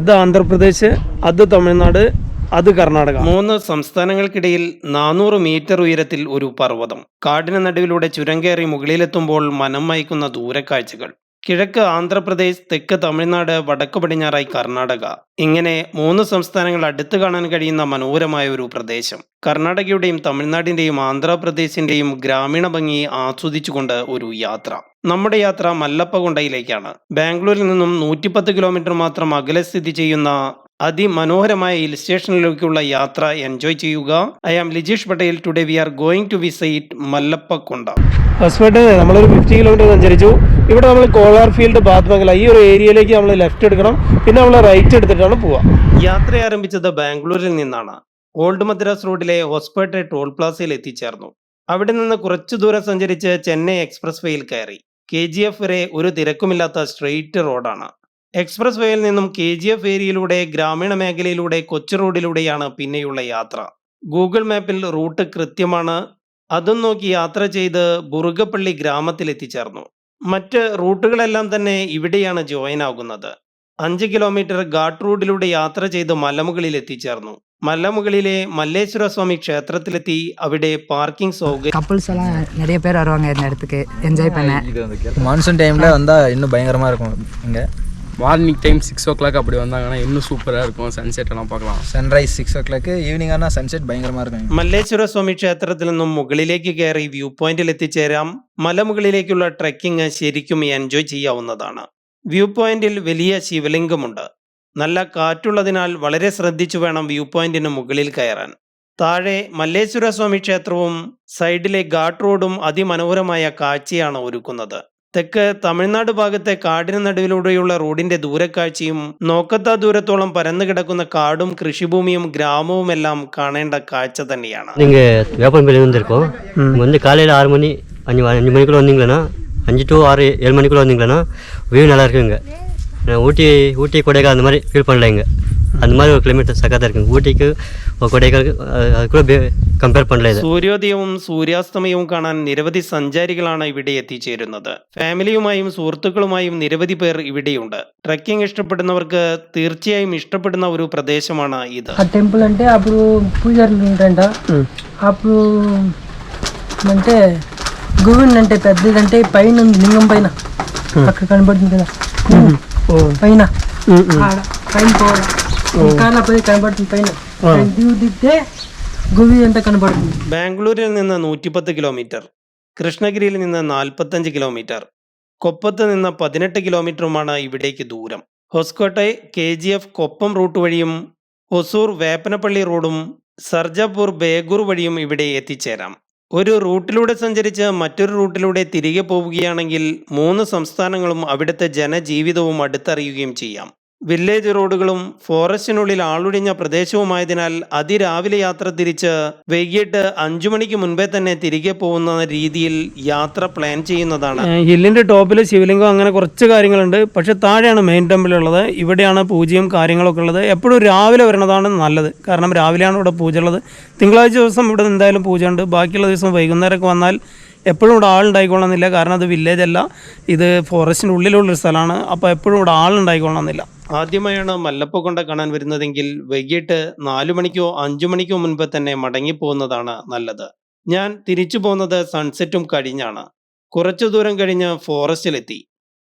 ഇത് ആന്ധ്രാപ്രദേശ് അത് തമിഴ്നാട് അത് കർണാടക. മൂന്ന് സംസ്ഥാനങ്ങൾക്കിടയിൽ നാനൂറ് മീറ്റർ ഉയരത്തിൽ ഒരു പർവതം. കാടിന് നടുവിലൂടെ ചുരം കയറി മുകളിലെത്തുമ്പോൾ മനം മയക്കുന്ന ദൂരക്കാഴ്ചകൾ. കിഴക്ക് ആന്ധ്രാപ്രദേശ് തെക്ക് തമിഴ്നാട് വടക്ക് പടിഞ്ഞാറായി കർണാടക. ഇങ്ങനെ മൂന്ന് സംസ്ഥാനങ്ങൾ അടുത്ത് കാണാൻ കഴിയുന്ന മനോഹരമായ ഒരു പ്രദേശം. കർണാടകയുടെയും തമിഴ്നാടിന്റെയും ആന്ധ്രാപ്രദേശിന്റെയും ഗ്രാമീണ ഭംഗി ആസ്വദിച്ചുകൊണ്ട് ഒരു യാത്ര. നമ്മുടെ യാത്ര മല്ലപ്പകൊണ്ടയിലേക്കാണ്. ബാംഗ്ലൂരിൽ നിന്നും നൂറ്റിപ്പത്ത് കിലോമീറ്റർ മാത്രം അകലെ സ്ഥിതി ചെയ്യുന്ന അതിമനോഹരമായ ഹിൽ സ്റ്റേഷനിലേക്കുള്ള യാത്ര എൻജോയ് ചെയ്യുക. I am Lijeesh Patel. Today we are going to visit Mallappakonda. Husband നമ്മളൊരു ഫിഫ്റ്റി കിലോമീറ്റർ സഞ്ചരിച്ചു. ഇവിടെ നമ്മൾ കോളാർ ഫീൽഡ് ബാത്മംഗല ഈ ഒരു ഏരിയയിലേക്ക് നമ്മൾ ലെഫ്റ്റ് എടുക്കണം. പിന്നെ നമ്മൾ റൈറ്റ് എടുത്തിട്ടാണ് പോവുക യാത്ര ആരംഭിച്ചത് ബാംഗ്ലൂരിൽ നിന്നാണ്. ഓൾഡ് മദ്രാസ് റോഡിലെ ഹോസ്പേട്ടെ ടോൾ പ്ലാസയിൽ എത്തിച്ചേർന്നു. അവിടെ നിന്ന് കുറച്ചു ദൂരം സഞ്ചരിച്ച് ചെന്നൈ എക്സ്പ്രസ് വേയിൽ കയറി. കെ ജി എഫ് വരെ ഒരു തിരക്കുമില്ലാത്ത സ്ട്രെയിറ്റ് റോഡാണ് എക്സ്പ്രസ് വേയിൽ നിന്നും കെ ജി എഫ് ഏരിയയിലൂടെ ഗ്രാമീണ മേഖലയിലൂടെ കൊച്ചു റോഡിലൂടെയാണ് പിന്നെയുള്ള യാത്ര. ഗൂഗിൾ മാപ്പിൽ റൂട്ട് കൃത്യമാണ്. അതും നോക്കി യാത്ര ചെയ്ത് ബുറുഗപ്പള്ളി ഗ്രാമത്തിൽ എത്തിച്ചേർന്നു മറ്റ് റൂട്ടുകളെല്ലാം തന്നെ ഇവിടെയാണ് ജോയിൻ ആകുന്നത് അഞ്ച് കിലോമീറ്റർ ഘാട്ട് റോഡിലൂടെ യാത്ര ചെയ്ത് മലമുകളിൽ എത്തിച്ചേർന്നു മലമുകളിലെ മല്ലേശ്വര സ്വാമി ക്ഷേത്രത്തിലെത്തി അവിടെ പാർക്കിംഗ് സൗകര്യം கப்புள்ஸ் எல்லாம் நிறைய பேர் வருவாங்க இந்த இடத்துக்கு என்ஜாய் பண்ண மான்சூன் டைமில் வந்தால் இன்னும் பயங்கரமாக இருக்கும் இங்கே Morning time six o'clock அப்படி வந்தாங்கன்னா இன்னும் சூப்பராக இருக்கும் சன்செட் எல்லாம் பார்க்கலாம் sunrise six o'clock evening ஆனால் சன்செட் பயங்கரமாக இருக்கும் இங்க. മല്ലേശ്വര സ്വാമി ക്ഷേത്രത്തിൽ നിന്നും മുകളിലേക്ക് കയറി വ്യൂ പോയിന്റിൽ എത്തിച്ചേരാം മലമുകളിലേക്കുള്ള ട്രെക്കിംഗ് ശരിക്കും എൻജോയ് ചെയ്യാവുന്നതാണ് വ്യൂ പോയിന്റിൽ വലിയ ശിവലിംഗമുണ്ട് നല്ല കാറ്റുള്ളതിനാൽ വളരെ ശ്രദ്ധിച്ചു വേണം വ്യൂ പോയിന്റിന് മുകളിൽ കയറാൻ താഴെ മല്ലേശ്വര സ്വാമി ക്ഷേത്രവും സൈഡിലെ ഘാട്ട് റോഡും അതിമനോഹരമായ കാഴ്ചയാണ് ഒരുക്കുന്നത് തെക്ക് തമിഴ്നാട് ഭാഗത്തെ കാടിന് നടുവിലൂടെയുള്ള റോഡിന്റെ ദൂരക്കാഴ്ചയും നോക്കത്താ ദൂരത്തോളം പരന്നു കിടക്കുന്ന കാടും കൃഷിഭൂമിയും ഗ്രാമവുമെല്ലാം കാണേണ്ട காட்சை தண்ணியான நீங்கள் வேப்பம்பள்ளி வந்திருக்கோம் இங்கே வந்து காலையில் ஆறு மணி அஞ்சு அஞ்சு மணிக்குள்ளே வந்தீங்களேன்னா அஞ்சு டு ஆறு ஏழு மணிக்குள்ளே வந்தீங்களேன்னா வியூ நல்லா இருக்குங்க நான் ஊட்டி ஊட்டி கொடைக்கால் அந்த மாதிரி ஃபீல் பண்ணல இங்கே அந்த மாதிரி ஒரு கிளைமேட் சக்கத்தாக இருக்குங்க ஊட்டிக்கு ஒரு கொடைக்காலுக்கு அது- அது கூட கம்பேர் பண்ணல இது സൂര്യോദയവും സൂര്യാസ്തമയവും കാണാൻ നിരവധി സഞ്ചാരികളാണ് ഇവിടെ എത്തിച്ചേരുന്നത് ഫാമിലിയുമായും സുഹൃത്തുക്കളുമായും നിരവധി പേർ ഇവിടെയുണ്ട് ട്രക്കിംഗ് ഇഷ്ടപ്പെടുന്നവർക്ക് തീർച്ചയായും ഇഷ്ടപ്പെടുന്ന ഒരു പ്രദേശമാണ് ഇത് ఆ టెంపుల్ అంటే అప్పుడు పూజారులు ఉంటారంట అప్పుడు అంటే గోవింద్ అంటే పెద్దదంటే పైన ఉంది లింగం పైన అక్కడ కనబడుతుంది కదా పైన ఆడ పైన పోవాలి ఇంకా పోయి కనబడుతుంది పైన పైన దిగు దిగితే గోవింద్ అంతా కనబడుతుంది ബാംഗ്ലൂരിൽ നിന്ന് നൂറ്റിപ്പത്ത് കിലോമീറ്റർ കൃഷ്ണഗിരിയിൽ നിന്ന് നാൽപ്പത്തഞ്ച് കിലോമീറ്റർ കൊപ്പത്ത് നിന്ന് പതിനെട്ട് കിലോമീറ്ററുമാണ് ഇവിടേക്ക് ദൂരം ഹൊസ്കോട്ടെ കെ ജി എഫ് കൊപ്പം റൂട്ട് വഴിയും ഹൊസൂർ വേപ്പനപ്പള്ളി റോഡും സർജാപൂർ ബേഗൂർ വഴിയും ഇവിടെ എത്തിച്ചേരാം ഒരു റൂട്ടിലൂടെ സഞ്ചരിച്ച് മറ്റൊരു റൂട്ടിലൂടെ തിരികെ പോവുകയാണെങ്കിൽ മൂന്ന് സംസ്ഥാനങ്ങളും അവിടുത്തെ ജനജീവിതവും അടുത്തറിയുകയും ചെയ്യാം വില്ലേജ് റോഡുകളും ഫോറസ്റ്റിനുള്ളിൽ ആളൊഴിഞ്ഞ പ്രദേശവുമായതിനാൽ അതിരാവിലെ യാത്ര തിരിച്ച് വൈകിട്ട് അഞ്ചു മണിക്ക് മുൻപേ തന്നെ തിരികെ പോകുന്ന രീതിയിൽ യാത്ര പ്ലാൻ ചെയ്യുന്നതാണ്. ഹില്ലിന്റെ ടോപ്പിൽ ശിവലിംഗം അങ്ങനെ കുറച്ച് കാര്യങ്ങളുണ്ട്. പക്ഷെ താഴെയാണ് മെയിൻ ടെമ്പിൾ ഉള്ളത്. ഇവിടെയാണ് പൂജയും കാര്യങ്ങളൊക്കെ ഉള്ളത്. എപ്പോഴും രാവിലെ വരണതാണ് നല്ലത്. കാരണം രാവിലെയാണ് ഇവിടെ പൂജ ഉള്ളത്. തിങ്കളാഴ്ച ദിവസം ഇവിടെ എന്തായാലും പൂജ ഉണ്ട്. ബാക്കിയുള്ള ദിവസം വൈകുന്നേരമൊക്കെ വന്നാൽ എപ്പോഴും ഇവിടെ ആളുണ്ടായിക്കൊള്ളണമെന്നില്ല. കാരണം അത് വില്ലേജ് അല്ല ഇത് ഫോറസ്റ്റിന്റെ ഉള്ളിലുള്ളൊരു സ്ഥലമാണ്. അപ്പോൾ എപ്പോഴും ഇവിടെ ആളുണ്ടായിക്കൊള്ളണമെന്നില്ല. ആദ്യമായാണ് മല്ലപ്പക്കൊണ്ട കാണാൻ വരുന്നതെങ്കിൽ വൈകിട്ട് നാലു മണിക്കോ അഞ്ചു മണിക്കോ മുൻപ് തന്നെ മടങ്ങിപ്പോകുന്നതാണ് നല്ലത്. ഞാൻ തിരിച്ചു പോകുന്നത് സൺസെറ്റും കഴിഞ്ഞാണ്. കുറച്ചു ദൂരം കഴിഞ്ഞ് ഫോറസ്റ്റിലെത്തി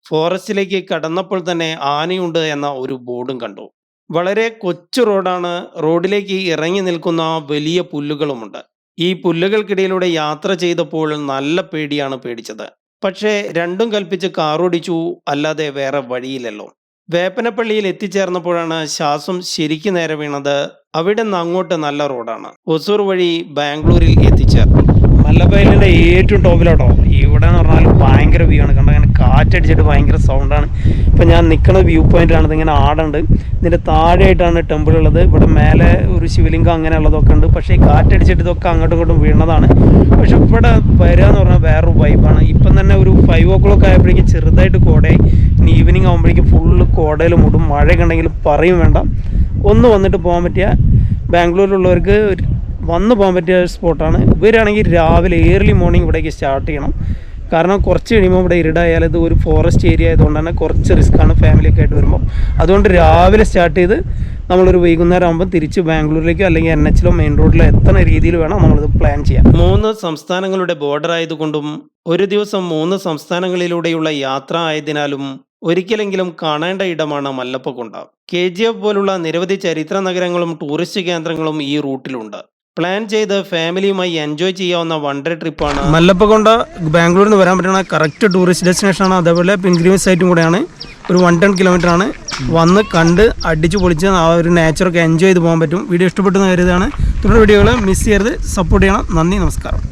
ഫോറസ്റ്റിലേക്ക് കടന്നപ്പോൾ തന്നെ ആനയുണ്ട് എന്ന ഒരു ബോർഡും കണ്ടു. വളരെ കൊച്ചു റോഡാണ്. റോഡിലേക്ക് ഇറങ്ങി നിൽക്കുന്ന വലിയ പുല്ലുകളുമുണ്ട്. ഈ പുല്ലുകൾക്കിടയിലൂടെ യാത്ര ചെയ്തപ്പോൾ നല്ല പേടിയാണ് പേടിച്ചത്. പക്ഷേ രണ്ടും കൽപ്പിച്ച് കാറോടിച്ചു. അല്ലാതെ വേറെ വഴിയില്ലല്ലോ. വേപ്പനപ്പള്ളിയിൽ എത്തിച്ചേർന്നപ്പോഴാണ് ശ്വാസം ശരിക്കു നേരെ വീണത്. അവിടെ നിന്ന് അങ്ങോട്ട് നല്ല റോഡാണ്. ഒസൂർ വഴി ബാംഗ്ലൂരിൽ എത്തിച്ചേർന്നു. മല്ലപ്പയിലിന്റെ ഏറ്റവും ടോപ്പിലോട്ടോ. ഇവിടെ എന്ന് പറഞ്ഞാൽ ഭയങ്കര വ്യൂ ആണ്. കണ്ടോ? അങ്ങനെ കാറ്റടിച്ചിട്ട് ഭയങ്കര സൗണ്ടാണ് ഇപ്പം ഞാൻ നിൽക്കുന്ന വ്യൂ പോയിന്റാണ് ഇതിങ്ങനെ ആടുണ്ട്. ഇതിന്റെ താഴെയായിട്ടാണ് ടെമ്പിൾ ഉള്ളത്. ഇവിടെ മേലെ ഒരു ശിവലിംഗം അങ്ങനെയുള്ളതൊക്കെ ഉണ്ട്. പക്ഷേ ഈ കാറ്റടിച്ചിട്ട് ഇതൊക്കെ അങ്ങോട്ടും ഇങ്ങോട്ടും വീണതാണ്. പക്ഷെ ഇവിടെ വരിക എന്ന് പറഞ്ഞാൽ വേറൊരു വൈബാണ് ഇപ്പം തന്നെ ഒരു ഫൈവ് ഓ ക്ലോക്ക് ആയപ്പോഴേക്കും ചെറുതായിട്ട് കോടയായി. ഇനി ഈവനിങ് ആകുമ്പോഴേക്കും ഫുള്ള് കോടയിൽ മുടും. മഴയൊക്കെ ഉണ്ടെങ്കിൽ പറയും വേണ്ട. ഒന്ന് വന്നിട്ട് പോകാൻ പറ്റിയ ബാംഗ്ലൂരിലുള്ളവർക്ക് വന്ന് പോകാൻ പറ്റിയ സ്പോട്ടാണ്. ഇവരാണെങ്കിൽ രാവിലെ ഏർലി മോർണിംഗ് ഇവിടേക്ക് സ്റ്റാർട്ട് ചെയ്യണം. കാരണം കുറച്ച് കഴിയുമ്പോൾ ഇവിടെ ഇരുടായാൽ ഇത് ഒരു ഫോറസ്റ്റ് ഏരിയ ആയതുകൊണ്ട് തന്നെ കുറച്ച് റിസ്ക്കാണ് ഫാമിലിയൊക്കെ ആയിട്ട് വരുമ്പോൾ അതുകൊണ്ട് രാവിലെ സ്റ്റാർട്ട് ചെയ്ത് നമ്മളൊരു വൈകുന്നേരം ആകുമ്പോൾ തിരിച്ച് ബാംഗ്ലൂരിലേക്കോ അല്ലെങ്കിൽ എൻ എച്ചിലോ മെയിൻ റോഡിലോ എത്തുന്ന രീതിയിൽ വേണം നമ്മളിത് പ്ലാൻ ചെയ്യാം മൂന്ന് സംസ്ഥാനങ്ങളുടെ ബോർഡർ ആയതുകൊണ്ടും ഒരു ദിവസം മൂന്ന് സംസ്ഥാനങ്ങളിലൂടെയുള്ള യാത്ര ആയതിനാലും ഒരിക്കലെങ്കിലും കാണേണ്ട ഇടമാണ് മല്ലപ്പക്കുണ്ട. കെ ജി എഫ് പോലുള്ള നിരവധി ചരിത്ര നഗരങ്ങളും ടൂറിസ്റ്റ് കേന്ദ്രങ്ങളും ഈ റൂട്ടിലുണ്ട് പ്ലാൻ ചെയ്ത് ഫാമിലിയുമായി എൻജോയ് ചെയ്യാവുന്ന വൺ ഡേ ട്രിപ്പാണ്. മല്ലപ്പക്കൊണ്ട ബാംഗ്ലൂരിൽ നിന്ന് വരാൻ പറ്റുന്ന കറക്റ്റ് ടൂറിസ്റ്റ് ഡെസ്റ്റിനേഷൻ ആണ്. അതേപോലെ പിൻഗ്രീമേജ് സൈറ്റും കൂടെയാണ്. ഒരു വൺ ടെൻ കിലോമീറ്റർ ആണ്. വന്ന് കണ്ട് അടിച്ച് പൊളിച്ച് ആ ഒരു നേച്ചറൊക്കെ എൻജോയ് ചെയ്ത് പോകാൻ പറ്റും. വീഡിയോ ഇഷ്ടപ്പെടുന്ന കരുതാണ് തുടർ വീഡിയോകൾ മിസ് ചെയ്യരുത്. സപ്പോർട്ട് ചെയ്യണം. നന്ദി നമസ്കാരം.